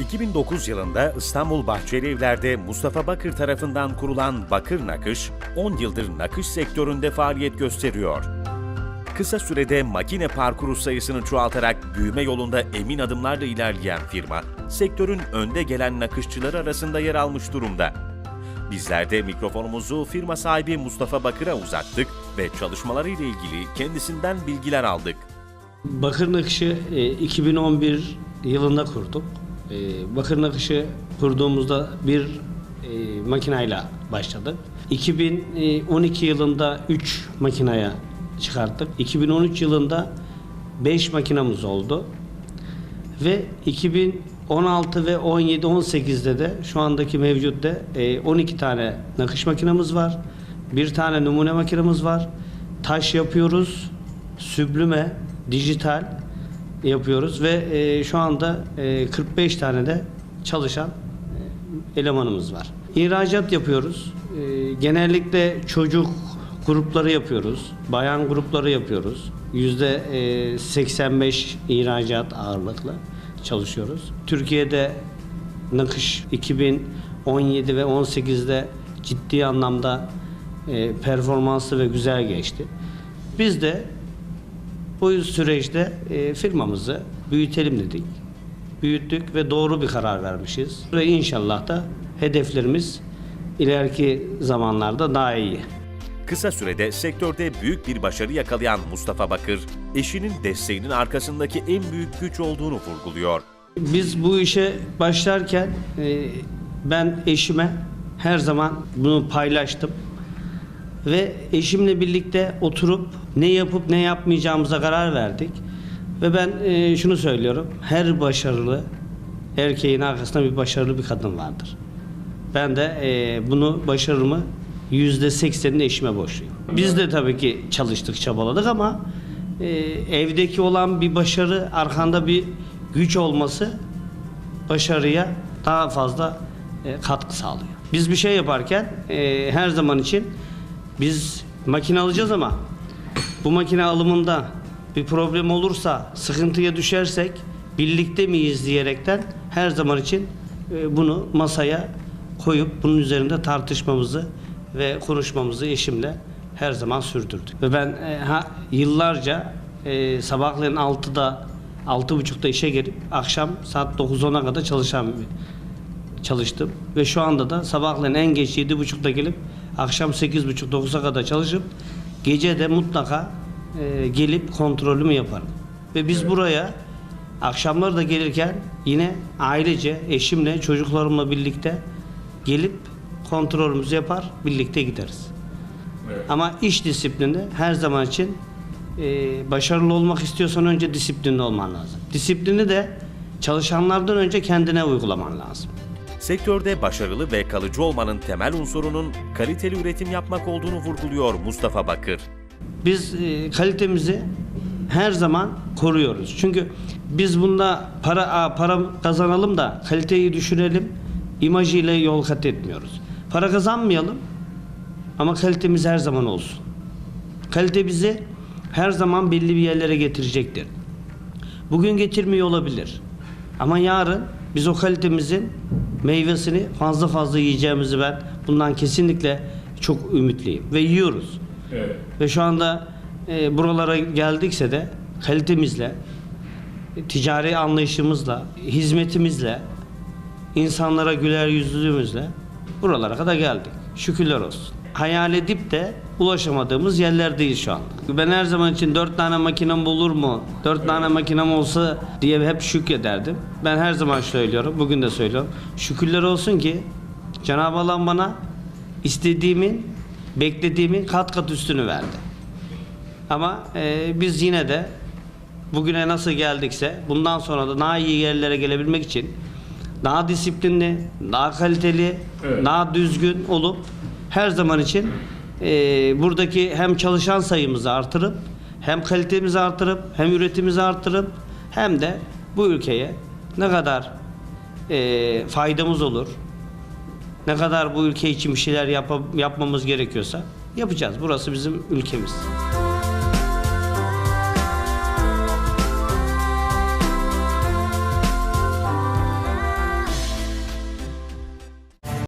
2009 yılında İstanbul Bahçeli Evler'de Mustafa Bakır tarafından kurulan Bakır Nakış, 10 yıldır nakış sektöründe faaliyet gösteriyor. Kısa sürede makine parkuru sayısını çoğaltarak büyüme yolunda emin adımlarla ilerleyen firma, sektörün önde gelen nakışçılar arasında yer almış durumda. Bizler de mikrofonumuzu firma sahibi Mustafa Bakır'a uzattık ve çalışmalarıyla ilgili kendisinden bilgiler aldık. Bakır nakışı e, 2011 yılında kurduk. E, Bakır nakışı kurduğumuzda bir e, makinayla başladık. 2012 yılında 3 makinaya çıkarttık. 2013 yılında 5 makinamız oldu. Ve 2016 ve 17 18'de de şu andaki mevcutta e, 12 tane nakış makinamız var. Bir tane numune makinamız var. Taş yapıyoruz. Süblüme, dijital yapıyoruz ve e, şu anda e, 45 tane de çalışan e, elemanımız var. İhracat yapıyoruz. E, genellikle çocuk grupları yapıyoruz. Bayan grupları yapıyoruz. Yüzde e, 85 ihracat ağırlıklı çalışıyoruz. Türkiye'de nakış 2017 ve 18'de ciddi anlamda e, performanslı ve güzel geçti. Biz de bu süreçte e, firmamızı büyütelim dedik. Büyüttük ve doğru bir karar vermişiz. Ve inşallah da hedeflerimiz ileriki zamanlarda daha iyi. Kısa sürede sektörde büyük bir başarı yakalayan Mustafa Bakır, eşinin desteğinin arkasındaki en büyük güç olduğunu vurguluyor. Biz bu işe başlarken e, ben eşime her zaman bunu paylaştım. Ve eşimle birlikte oturup ne yapıp ne yapmayacağımıza karar verdik. Ve ben e, şunu söylüyorum. Her başarılı erkeğin arkasında bir başarılı bir kadın vardır. Ben de e, bunu başarımı yüzde seksenini eşime borçluyum. Biz de tabii ki çalıştık, çabaladık ama e, evdeki olan bir başarı, arkanda bir güç olması başarıya daha fazla e, katkı sağlıyor. Biz bir şey yaparken e, her zaman için biz makine alacağız ama bu makine alımında bir problem olursa, sıkıntıya düşersek birlikte miyiz diyerekten her zaman için e, bunu masaya koyup bunun üzerinde tartışmamızı ve konuşmamızı eşimle her zaman sürdürdük. Ve ben e, ha, yıllarca e, sabahleyin 6'da 6.30'da işe gelip akşam saat 9-10'a kadar çalışan çalıştım ve şu anda da sabahleyin en geç 7.30'da gelip akşam 8.30-9'a kadar çalışıp gece de mutlaka e, gelip kontrolümü yaparım. Ve biz buraya akşamları da gelirken yine ailece, eşimle, çocuklarımla birlikte gelip kontrolümüzü yapar, birlikte gideriz. Ama iş disiplini her zaman için e, başarılı olmak istiyorsan önce disiplinli olman lazım. Disiplini de çalışanlardan önce kendine uygulaman lazım. Sektörde başarılı ve kalıcı olmanın temel unsurunun kaliteli üretim yapmak olduğunu vurguluyor Mustafa Bakır. Biz e, kalitemizi her zaman koruyoruz. Çünkü biz bunda para para kazanalım da kaliteyi düşürelim imajıyla yol kat etmiyoruz. Para kazanmayalım ama kalitemiz her zaman olsun. Kalite bizi her zaman belli bir yerlere getirecektir. Bugün getirmiyor olabilir. Ama yarın biz o kalitemizin meyvesini fazla fazla yiyeceğimizi ben bundan kesinlikle çok ümitliyim ve yiyoruz. Evet. Ve şu anda e, buralara geldikse de kalitemizle, ticari anlayışımızla, hizmetimizle, insanlara güler yüzlülüğümüzle buralara kadar geldik. Şükürler olsun. Hayal edip de ulaşamadığımız yerlerdeyiz şu anda. Ben her zaman için dört tane makinem olur mu, dört tane makinem olsa diye hep şükrederdim. Ben her zaman söylüyorum, bugün de söylüyorum. Şükürler olsun ki Cenab-ı Allah bana istediğimin, beklediğimin kat kat üstünü verdi. Ama e, biz yine de bugüne nasıl geldikse bundan sonra da daha iyi yerlere gelebilmek için daha disiplinli, daha kaliteli, Evet. daha düzgün olup her zaman için e, buradaki hem çalışan sayımızı artırıp hem kalitemizi artırıp hem üretimimizi artırıp hem de bu ülkeye ne kadar e, faydamız olur, ne kadar bu ülke için bir şeyler yap- yapmamız gerekiyorsa yapacağız. Burası bizim ülkemiz.